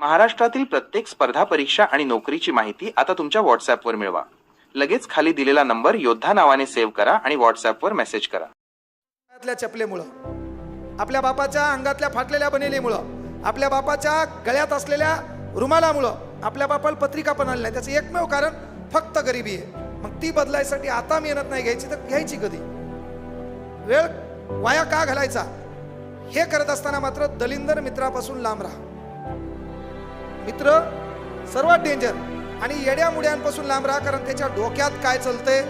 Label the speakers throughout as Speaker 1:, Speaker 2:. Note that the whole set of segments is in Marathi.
Speaker 1: महाराष्ट्रातील प्रत्येक स्पर्धा परीक्षा आणि नोकरीची माहिती आता तुमच्या व्हॉट्सअपवर मिळवा. लगेच खाली दिलेला नंबर योद्धा नावाने सेव्ह करा आणि व्हॉट्सअपवर मेसेज करा.
Speaker 2: चपलेमुळं आपल्या बापाच्या अंगातल्या फाटलेल्या बनेलीमुळं आपल्या बापाच्या गळ्यात असलेल्या रुमालामुळं आपल्या बापाला पत्रिका पण आली नाही. त्याचं एकमेव कारण फक्त गरिबी आहे. मग ती बदलायसाठी आता मेहनत नाही घ्यायची तर घ्यायची कधी? वेळ वाया का घालायचा? हे करत असताना मात्र दलिंदर मित्रापासून लांब राहा. मित्र सर्वात डेंजर आणि येड्या मुड्यांपासून लांब राहा कारण त्याच्या डोक्यात काय चालतंय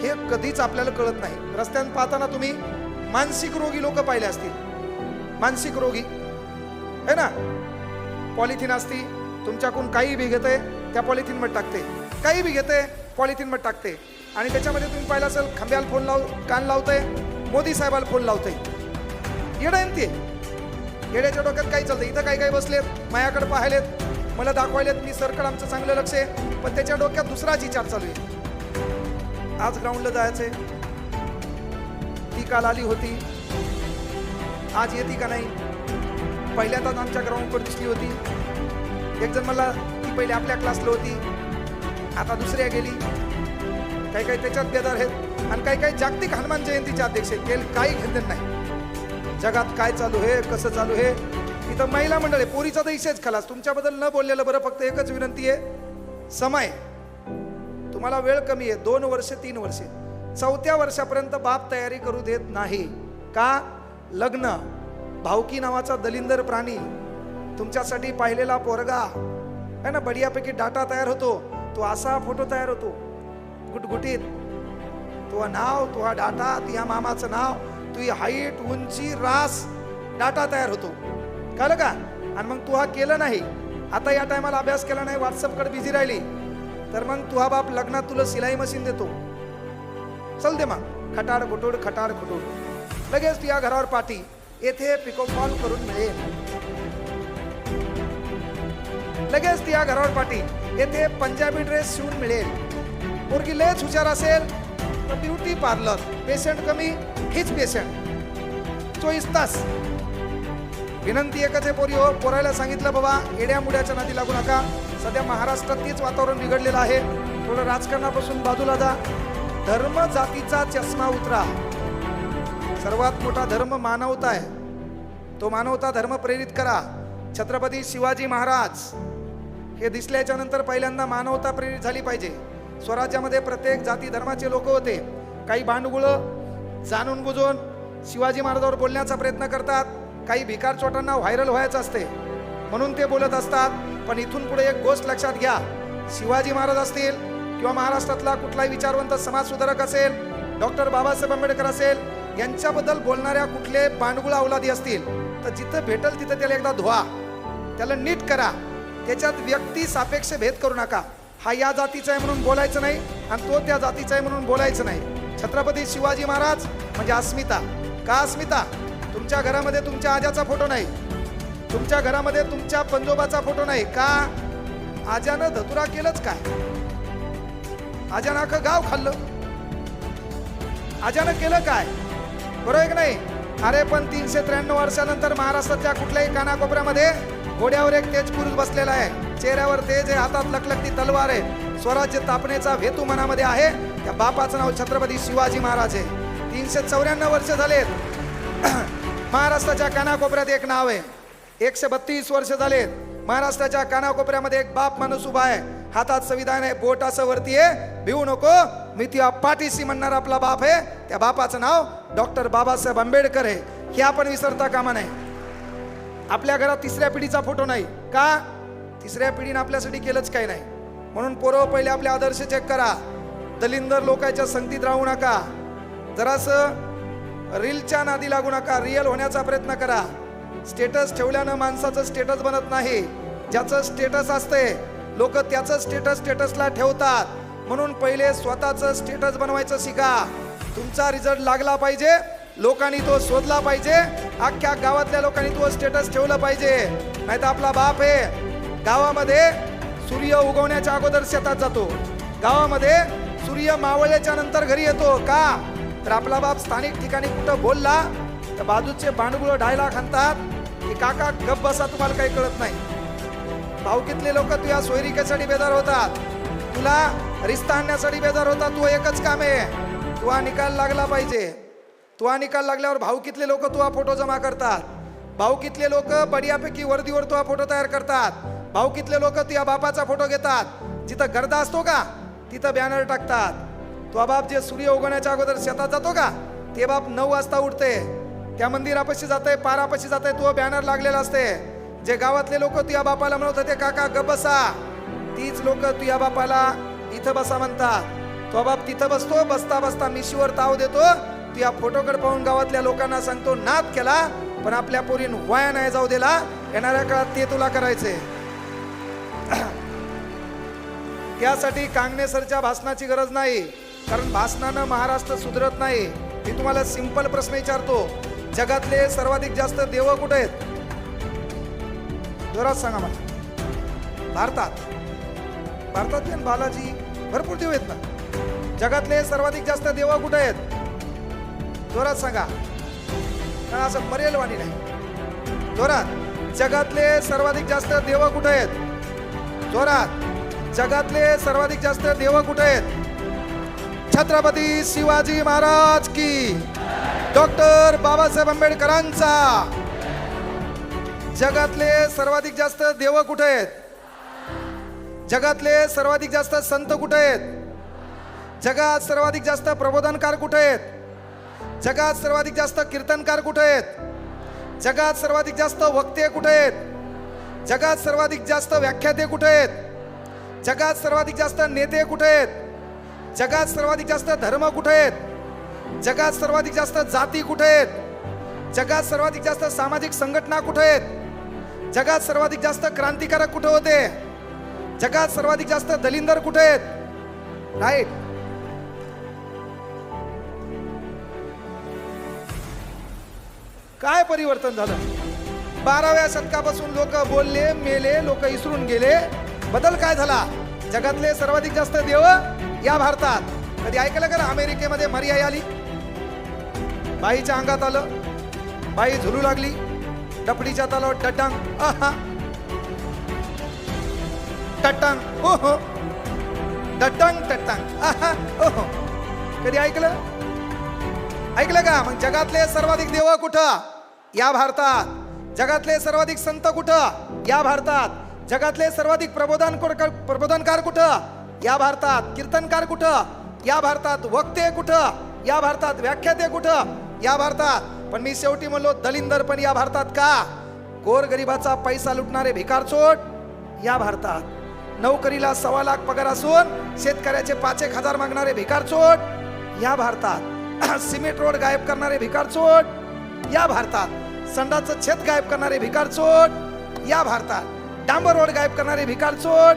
Speaker 2: हे कधीच आपल्याला कळत नाही. रस्त्यात पाहताना तुम्ही मानसिक रोगी लोक पाहिले असतील. मानसिक रोगी. है ना? पॉलिथिन असती तुमच्याकडून काही बी घेते त्या पॉलिथिनमध्ये टाकते. काही बी घेते पॉलिथिनमध्ये टाकते. आणि त्याच्यामध्ये तुम्ही पाहिलं असेल खांब्याला फोन लाव कान लावते मोदी साहेबाला फोन लावते येडं आहे ना ते? येड्याच्या डोक्यात काही चालतं इथं काही काही बसलेत? मायाकडे पाहिलेत? मला दाखवायलेत मी सरकड आमचं चांगलं लक्ष आहे. पण त्याच्या डोक्यात दुसराच विचार चालू आहे. आज ग्राउंडला जायचंय. ती काल आली होती. आज येते का नाही? पहिल्यांदाच आमच्या ग्राउंडवर दिसली होती. एक जण मला ती पहिले आपल्या क्लासला होती. आता दुसऱ्या गेली. काही काही त्याच्यात बेदार आहेत. आणि काही काही जागतिक हनुमान जयंतीचे अध्यक्ष आहेत. काही घेतलं नाही. जगात काय चालू आहे कसं चालू आहे इथं महिला मंडळ आहे पोरीचा तर इशेच खलास. तुमच्याबद्दल न बोललेलं बरं फक्त एकच विनंती आहे. समय. तुम्हाला वेळ कमी आहे. दोन वर्ष तीन वर्षे. चौथ्या वर्षापर्यंत बाप तयारी करू देत नाही. का? लग्न. भावकी नावाचा दलिंदर प्राणी. तुमच्यासाठी पाहिलेला पोरगा. है ना? बढियापैकी डाटा तयार होतो. तो असा फोटो तयार होतो. गुटगुटीत. तुझं नाव तुझा डाटा तुझ्या मामाचं नाव तुझी हाईट उंची रास डाटा तयार होतो. कळलं का? आणि मग तू हा केलं नाही. आता या टायमाला अभ्यास केला नाही व्हॉट्सअपकडे बिझी राहिली. तर मग तुझा बाप लग्नात तुला सिलाई मशीन देतो. चल दे मग. खटाड खुटोड खटाड खुटोड लगेच तू या घरावर पाठी. येथे पिकोफॉल करून मिळेल लगेच तुझ्या घरावर पाठी. येथे पंजाबी ड्रेस शिवून मिळेल. पोरगी लयच हुशार असेल. तर ब्युटी पार्लर पेशंट कमी हीच पेशंट चोवीस तास. विनंती एकच आहे पोरी हो पोरायला सांगितलं बाबा येड्या मुड्याच्या नादी लागू नका. सध्या महाराष्ट्रात तेच वातावरण बिघडलेलं आहे. थोडं राजकारणापासून बाजूला जा. धर्म जातीचा चष्मा उतरा. सर्वात मोठा धर्म मानवता आहे. तो मानवता धर्म प्रेरित करा. छत्रपती शिवाजी महाराज हे दिसल्याच्या नंतर पहिल्यांदा मानवता प्रेरित झाली पाहिजे. स्वराज्यामध्ये प्रत्येक जाती धर्माचे लोक होते. काही भांडगुळं जाणून बुजून शिवाजी महाराजावर बोलण्याचा प्रयत्न करतात. काही भिकार चोटांना व्हायरल व्हायचं असते. म्हणून ते बोलत असतात पण इथून पुढे एक गोष्ट लक्षात घ्या. शिवाजी महाराज असतील किंवा महाराष्ट्रातला कुठलाही विचारवंत समाज सुधारक असेल डॉक्टर बाबासाहेब आंबेडकर असेल यांच्याबद्दल बोलणाऱ्या कुठले बांडगुळा अवलादी असतील तर जिथं भेटल तिथं त्याला एकदा धुवा. त्याला नीट करा. त्याच्यात व्यक्ती सापेक्ष भेद करू नका. हा या जातीचा आहे म्हणून बोलायचं नाही आणि तो त्या जातीचा आहे म्हणून बोलायचं नाही. छत्रपती शिवाजी महाराज म्हणजे अस्मिता. का अस्मिता? तुमच्या घरामध्ये तुमच्या आजाचा फोटो नाही. तुमच्या घरामध्ये तुमच्या पंजोबाचा फोटो नाही. का? आजानं धतुरा केलंच काय? आजानं अख्खं गाव खाल्लं. आजानं केलं काय? बरोबर नाही? अरे पण तीनशे त्र्याण्णव वर्षानंतर महाराष्ट्राच्या कुठल्याही कानाकोपऱ्यामध्ये घोड्यावर एक तेज पुरुष बसलेला आहे. चेहऱ्यावर तेज आहे हातात लखलखती तलवार आहे. स्वराज्य तापनेचा हेतू मनामध्ये आहे. त्या बापाचं नाव छत्रपती शिवाजी महाराज आहे. तीनशे चौऱ्याण्णव वर्ष झालेत. महाराष्ट्राच्या कानाकोपऱ्यात एक नाव आहे. एकशे बत्तीस वर्ष झालेत. महाराष्ट्राच्या कानाकोपऱ्यामध्ये एक बाप माणूस उभा आहे. हातात संविधान आहे बोट असं वरती आहे. भिवू नको. मी ती पाठीशी म्हणणार आपला बाप आहे. त्या बापाचं नाव डॉक्टर बाबासाहेब आंबेडकर आहे. हे आपण विसरता कामा नाही आपल्या घरात तिसऱ्या पिढीचा फोटो नाही. का? तिसऱ्या पिढीनं आपल्यासाठी केलंच काही नाही. म्हणून पोरं पहिले आपले आदर्श चेक करा. दलिंदर लोकांच्या संगतीत राहू नका. जरासं रीलच्या नादी लागू नका रिअल होण्याचा प्रयत्न करा. स्टेटस ठेवल्यानं माणसाचं स्टेटस बनत नाही. ज्याचं स्टेटस असते लोक त्याचं स्टेटस स्टेटसला ठेवतात. म्हणून पहिले स्वतःचं स्टेटस बनवायचं शिका. तुमचा रिझल्ट लागला पाहिजे लोकांनी तो शोधला पाहिजे अख्ख्या गावातल्या लोकांनी तो स्टेटस ठेवलं पाहिजे. नाही तर आपला बाप आहे गावामध्ये सूर्य उगवण्याच्या अगोदर शेतात जातो. गावामध्ये सूर्य मावळल्याच्या नंतर घरी येतो. का? तर आपला बाप स्थानिक ठिकाणी कुठं बोलला तर बाजूचे भांडगुळ डायला खांतात की काका गप बसा तुम्हाला काही कळत नाही. भाऊकीतले लोक तुझ्या सोयरिकेसाठी बेजार होतात. तुला रिस्ता आणण्यासाठी बेजार होतात तू एकच काम आहे. तुला निकाल लागला पाहिजे. तुला निकाल लागल्यावर भाऊकीतले लोक तुझा फोटो जमा करतात. भाऊकीतले लोक बडियापैकी वर्दीवर तुझा फोटो तयार करतात. भाऊकीतले लोक तुझ्या बापाचा फोटो घेतात. जिथं गर्दा असतो का तिथं बॅनर टाकतात. तो बाप जे सूर्य उगवण्याच्या अगोदर शेतात जातो का ते बाप नऊ वाजता उठते. त्या मंदिरापाशी जाते पारापाशी जाते तो बॅनर लागलेला असते. जे गावातले लोक तुया बापाला म्हणत होते काका ग बसा. तीच लोक तुया बापाला इथं बसा म्हणतात. तो बाप तिथं बसतो बसता बसता मिशीवर ताव देतो. तुया फोटोकडे पाहून गावातल्या लोकांना सांगतो नाद केला पण आपल्या पोरीन वाया नाही जाऊ दिला. येणाऱ्या काळात ते तुला करायचे. त्यासाठी कांगणेसरच्या भाषणाची गरज नाही. कारण भाषणानं महाराष्ट्र सुधरत नाही. मी तुम्हाला सिंपल प्रश्न विचारतो जगातले सर्वाधिक जास्त देव कुठे आहेत? जोरात सांगा मला. भारतात. भारतातले बालाजी भरपूर देव आहेत ना? जगातले सर्वाधिक जास्त देव कुठे आहेत? जोरात सांगा. कारण असं मरेलवाणी नाही. जोरात. जगातले सर्वाधिक जास्त देव कुठे आहेत? जोरात. जगातले सर्वाधिक जास्त देव कुठे आहेत? छत्रपती शिवाजी महाराज की. डॉक्टर बाबासाहेब आंबेडकरांचा. जगातले सर्वाधिक जास्त देव कुठे आहेत? जगातले सर्वाधिक जास्त संत कुठे आहेत? जगात सर्वाधिक जास्त प्रबोधनकार कुठे आहेत? जगात सर्वाधिक जास्त कीर्तनकार कुठे आहेत? जगात सर्वाधिक जास्त वक्ते कुठे आहेत? जगात सर्वाधिक जास्त व्याख्याते कुठे आहेत? जगात सर्वाधिक जास्त नेते कुठे आहेत? जगात सर्वाधिक जास्त धर्म कुठे आहेत? जगात सर्वाधिक जास्त जाती कुठे आहेत? जगात सर्वाधिक जास्त सामाजिक संघटना कुठे आहेत? जगात सर्वाधिक जास्त क्रांतिकारक कुठे होते? जगात सर्वाधिक जास्त दलिंदर कुठे आहेत? राईट काय परिवर्तन झालं? बाराव्या शतकापासून लोक बोलले मेले लोक इसरून गेले. बदल काय झाला? जगातले सर्वाधिक जास्त देव या भारतात. कधी ऐकलं का अमेरिकेमध्ये मर्याय आली? बाईच्या अंगात आलं. बाई झुलू लागली. डपडीच्या तलावर टटांग. आहा टटांग. हो हो टटांग टटांग. आहा हो हो कधी ऐकलं? ऐकलं का? मग जगातले सर्वाधिक देव कुठं? या भारतात. जगातले सर्वाधिक संत कुठं? या भारतात. जगातले सर्वाधिक प्रबोधन प्रबोधनकार कुठं? या भारतात कीर्तनकार कुठं? या भारतात वक्ते कुठं? या भारतात व्याख्याते कुठं? या भारतात पण मी शेवटी म्हणलो दलिंदर पण या भारतात का? गोरगरिबाचा पैसा लुटणारे भिकारचोट या भारतात. नोकरीला सव्वा लाख पगार असून शेतकऱ्याचे पाच एक हजार मागणारे भिकारचोट या भारतात. सिमेंट रोड गायब करणारे भिकारचोट या भारतात. संडाचं छेद गायब करणारे भिकारचोट या भारतात. डांबर रोड गायब करणारे भिकारचोट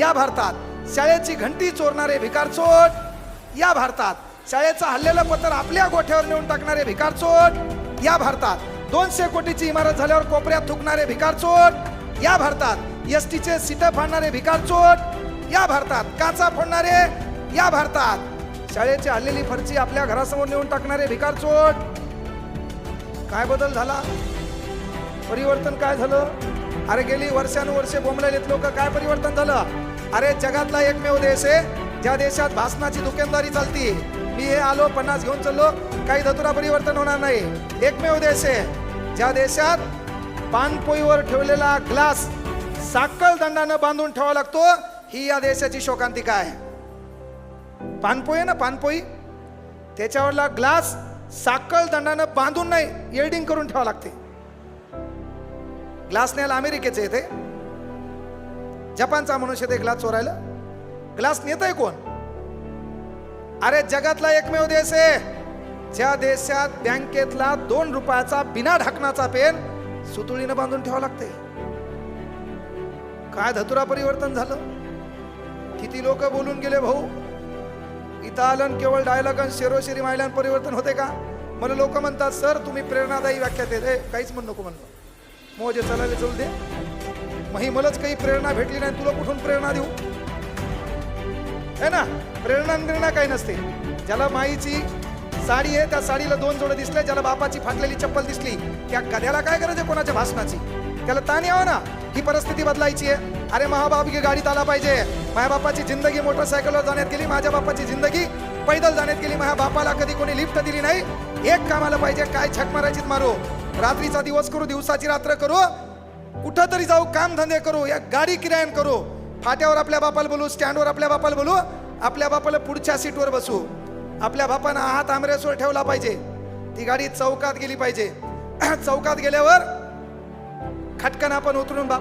Speaker 2: या भारतात. शाळेची घंटी चोरणारे भिकारचोट या भारतात शाळेचं हल्लेलं पत्र आपल्या गोठ्यावर नेऊन टाकणारे भिकारचोट या भारतात दोनशे कोटीची इमारत झाल्यावर कोपऱ्यात थुकणारे भिकारचोट या भारतात एस टीचे सीट फाडणारे भिकारचोट या भारतात काचा फोडणारे. या भारतात शाळेची हल्लेली फरची आपल्या घरासमोर नेऊन टाकणारे भिकारचोट काय बदल झाला? परिवर्तन काय झालं? अरे गेली वर्षानुवर्षे बोंबलेत लोक काय परिवर्तन झालं? अरे जगातला एकमेव देश आहे ज्या देशात भाषणाची दुकानदारी चालती. मी हे आलो पन्नास घेऊन चाललो काही धतुरा परिवर्तन होणार नाही. एकमेव देश आहे ज्या देशात पानपोईवर ठेवलेला ग्लास साखळ दंडानं बांधून ठेवावा लागतो ही या देशाची शोकांतिका आहे. पानपोई आहे ना पानपोई? त्याच्यावरला ग्लास साखळ दंडानं बांधून नाही एल्डिंग करून ठेवावं लागते. ग्लास न्यायला अमेरिकेचे येते जपानचा मनुष्य ते ग्लास चोरायला? ग्लास नेत आहे कोण? अरे जगातला एकमेव देश आहे. ज्या देशात बँकेतला दोन रुपयाचा बिना ढाकणाचा पेन सुतुळीनं बांधून ठेवावं लागते काय धतुरा परिवर्तन झालं? किती लोक बोलून गेले भाऊ? इथं आलं केवळ डायलॉग आणि शेरोशेरी मायल्यान परिवर्तन होते का? मला लोक म्हणतात सर तुम्ही प्रेरणादायी व्याख्या देते काहीच म्हणू नको म्हणलं मोजे चालायला चल दे. महिमलच मलाच काही प्रेरणा भेटली नाही तुला कुठून प्रेरणा देऊ? है ना? प्रेरणा न प्रेरणा काही नसते. ज्याला माईची साडी आहे त्या साडीला दोन जोडं दिसले ज्याला बापाची फाटलेली चप्पल दिसली त्या कद्याला काय गरज आहे कोणाच्या भाषणाची? त्याला ताण यावं ना? ही परिस्थिती बदलायची आहे. अरे महाबाप की गाडीत आला पाहिजे. माझ्या बापाची जिंदगी मोटरसायकलवर जाण्यात गेली माझ्या बापाची जिंदगी पैदल जाण्यात गेली. माझ्या बापाला कधी कोणी लिफ्ट दिली नाही? एक कामाला पाहिजे काय छक मारायचीच मारू? रात्रीचा दिवस करू दिवसाची रात्र करू? कुठं तरी जाऊ काम धंदे करू या गाडी किरायन करू. फाट्यावर आपल्या बापाला बोलू स्टँडवर आपल्या बापाला बोलू आपल्या बापाला पुढच्या सीटवर बसू. आपल्या बापानं हात आमरेसवर ठेवला पाहिजे. ती गाडी चौकात गेली पाहिजे. चौकात गेल्यावर खटकन आपण उतरून बा